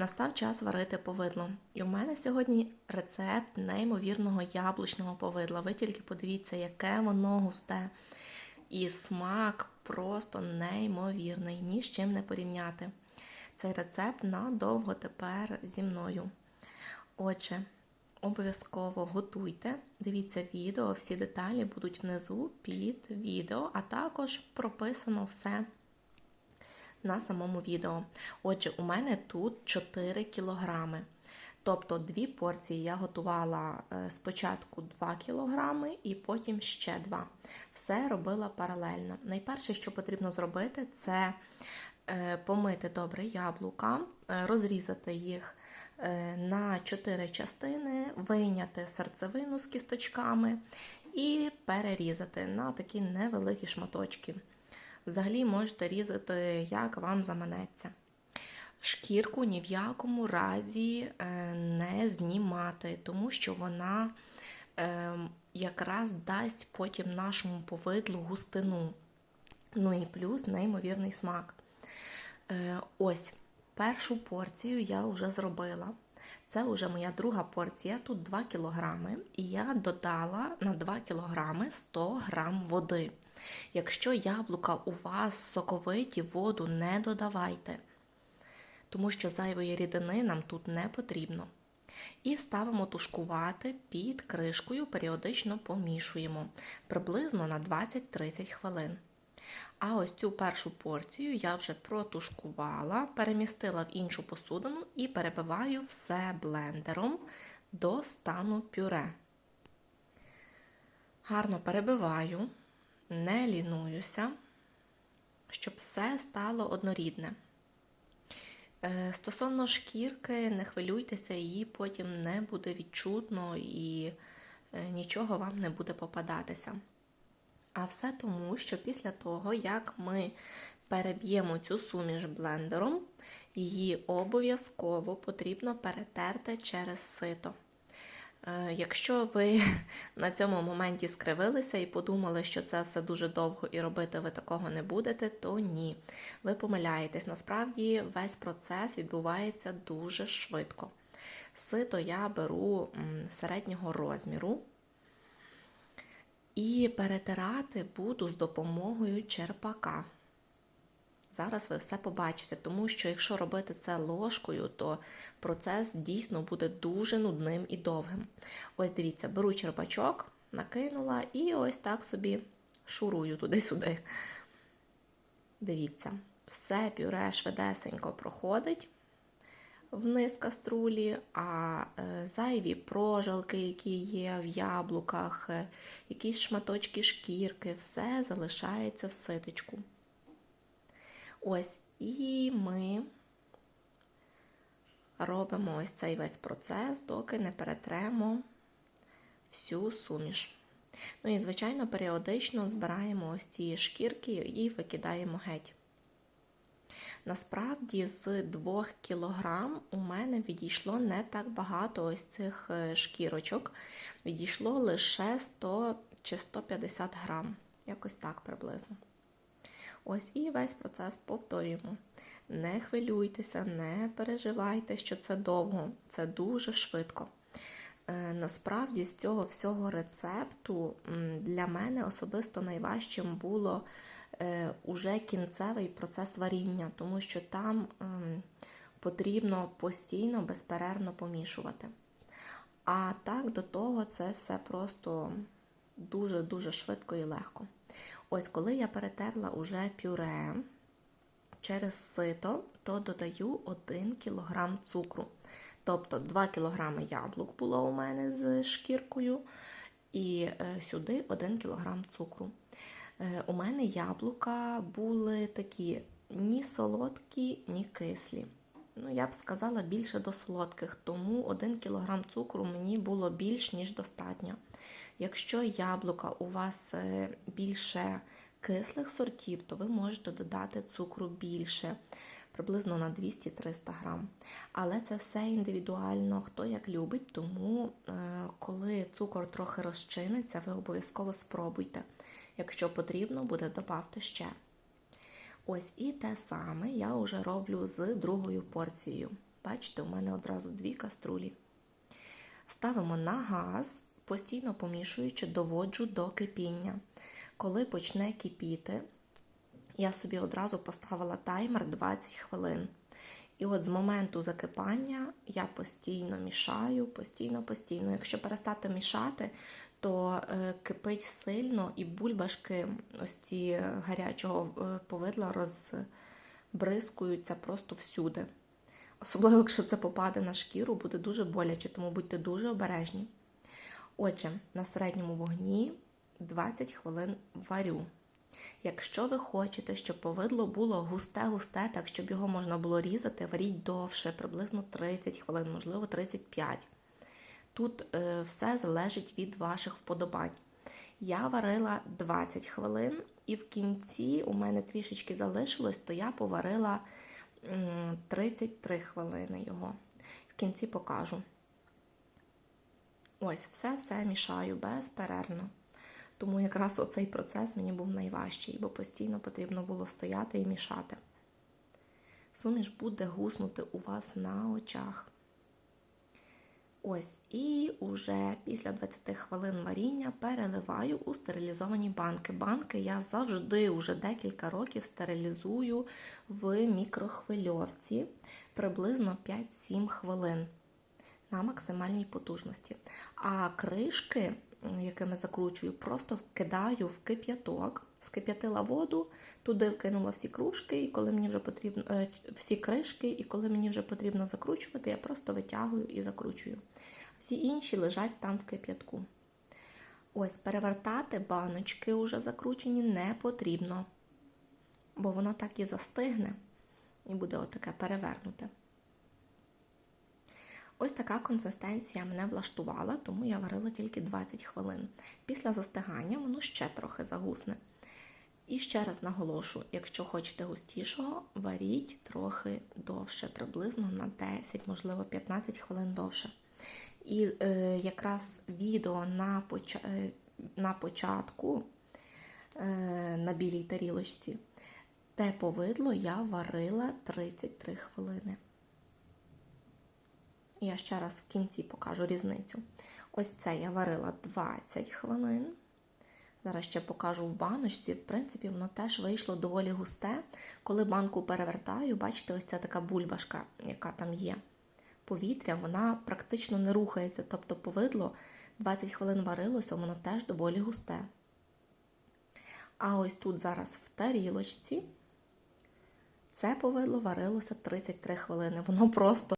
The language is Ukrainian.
Настав час варити повидло. І в мене сьогодні рецепт неймовірного яблучного повидла. Ви тільки подивіться, яке воно густе. І смак просто неймовірний, ні з чим не порівняти. Цей рецепт надовго тепер зі мною. Отже, обов'язково готуйте, дивіться відео, всі деталі будуть внизу під відео, а також прописано все на самому відео. Отже, у мене тут 4 кілограми. Тобто дві порції я готувала е, спочатку 2 кілограми і потім ще 2. Все робила паралельно. Найперше, що потрібно зробити, це е, помити добре яблука, е, розрізати їх на 4 частини, вийняти серцевину з кісточками і перерізати на такі невеликі шматочки. Взагалі можете різати, як вам заманеться. Шкірку ні в якому разі не знімати, тому що вона якраз дасть потім нашому повидлу густину. Ну і плюс неймовірний смак. Ось, першу порцію я вже зробила. Це вже моя друга порція, тут 2 кг, і я додала на 2 кг 100 г води. Якщо яблука у вас соковиті, воду не додавайте, тому що зайвої рідини нам тут не потрібно. І ставимо тушкувати під кришкою, періодично помішуємо приблизно на 20-30 хвилин. А ось цю першу порцію я вже протушкувала, перемістила в іншу посудину і перебиваю все блендером до стану пюре. Гарно перебиваю не лінуюся, щоб все стало однорідне. Е, стосовно шкірки, не хвилюйтеся, її потім не буде відчутно і е, нічого вам не буде попадатися. А все тому, що після того, як ми переб'ємо цю суміш блендером, її обов'язково потрібно перетерти через сито. Е, якщо ви на цьому моменті скривилися і подумали, що це все дуже довго і робити ви такого не будете, то ні. Ви помиляєтесь. Насправді весь процес відбувається дуже швидко. Сито я беру середнього розміру і перетирати буду з допомогою черпака. Зараз ви все побачите, тому що якщо робити це ложкою, то процес дійсно буде дуже нудним і довгим. Ось дивіться, беру черпачок, накинула і ось так собі шурую туди-сюди. Дивіться, все пюре швидесенько проходить вниз каструлі, а е, зайві прожилки, які є в яблуках, е, якісь шматочки шкірки, все залишається в ситочку. Ось, і ми робимо ось цей весь процес, доки не перетремо всю суміш. Ну і, звичайно, періодично збираємо ось ці шкірки і викидаємо геть. Насправді, з 2 кг у мене відійшло не так багато ось цих е, шкірочок. Відійшло лише 100 чи 150 грам, якось так приблизно. Ось і весь процес повторюємо. Не хвилюйтеся, не переживайте, що це довго, це дуже швидко. Е, насправді, з цього всього рецепту для мене особисто найважчим було е, уже кінцевий процес варіння, тому що там потрібно постійно, безперервно помішувати. А так, до того це все просто дуже-дуже швидко і легко. Ось, коли я перетерла уже пюре через сито, то додаю 1 кг цукру. Тобто 2 кг яблук було у мене з шкіркою, і е, сюди 1 кг цукру. Е, у мене яблука були такі ні солодкі, ні кислі. Ну, Я б сказала більше до солодких, тому 1 кг цукру мені було більш, ніж достатньо. Якщо яблука у вас е, більше кислих сортів, то ви можете додати цукру більше, приблизно на 200-300 грам. Але це все індивідуально, хто як любить, тому е, коли цукор трохи розчиниться, ви обов'язково спробуйте. Якщо потрібно, буде додати ще. Ось і те саме я вже роблю з другою порцією. Бачите, у мене одразу дві каструлі. Ставимо на газ, постійно помішуючи, доводжу до кипіння. Коли почне кипіти, я собі одразу поставила таймер 20 хвилин. І от з моменту закипання я постійно мішаю, постійно, постійно. Якщо перестати мішати, то е, кипить сильно і бульбашки ось ці гарячого е, повидла розбризкуються просто всюди. Особливо, якщо це попаде на шкіру, буде дуже боляче, тому будьте дуже обережні. Отже, на середньому вогні 20 хвилин варю. Якщо ви хочете, щоб повидло було густе-густе, так щоб його можна було різати, варіть довше, приблизно 30 хвилин, можливо, 35. Тут е, все залежить від ваших вподобань. Я варила 20 хвилин, і в кінці у мене трішечки залишилось, то я поварила 33 хвилини його. В кінці покажу. Ось, все-все мішаю безперервно. Тому якраз оцей процес мені був найважчий, бо постійно потрібно було стояти і мішати. Суміш буде гуснути у вас на очах. Ось, і уже після 20 хвилин варіння переливаю у стерилізовані банки. Банки я завжди уже декілька років стерилізую в мікрохвильовці приблизно 5-7 хвилин на максимальній потужності. А кришки якими закручую, просто вкидаю в кип'яток, скип'ятила воду, туди вкинула всі кружки, і коли мені вже потрібно е, всі кришки, і коли мені вже потрібно закручувати, я просто витягую і закручую. Всі інші лежать там в кип'ятку. Ось, перевертати баночки уже закручені не потрібно, бо воно так і застигне, і буде отаке перевернуте. Ось така консистенція мене влаштувала, тому я варила тільки 20 хвилин. Після застигання воно ще трохи загусне. І ще раз наголошу: якщо хочете густішого, варіть трохи довше, приблизно на 10, можливо, 15 хвилин довше. І е, якраз відео на, поч... Е, на початку е, на білій тарілочці, те повидло я варила 33 хвилини. Я ще раз в кінці покажу різницю. Ось це я варила 20 хвилин. Зараз ще покажу в баночці. В принципі, воно теж вийшло доволі густе. Коли банку перевертаю, бачите, ось ця така бульбашка, яка там є. Повітря, вона практично не рухається. Тобто, повидло 20 хвилин варилося, воно теж доволі густе. А ось тут зараз в тарілочці це повидло варилося 33 хвилини. Воно просто.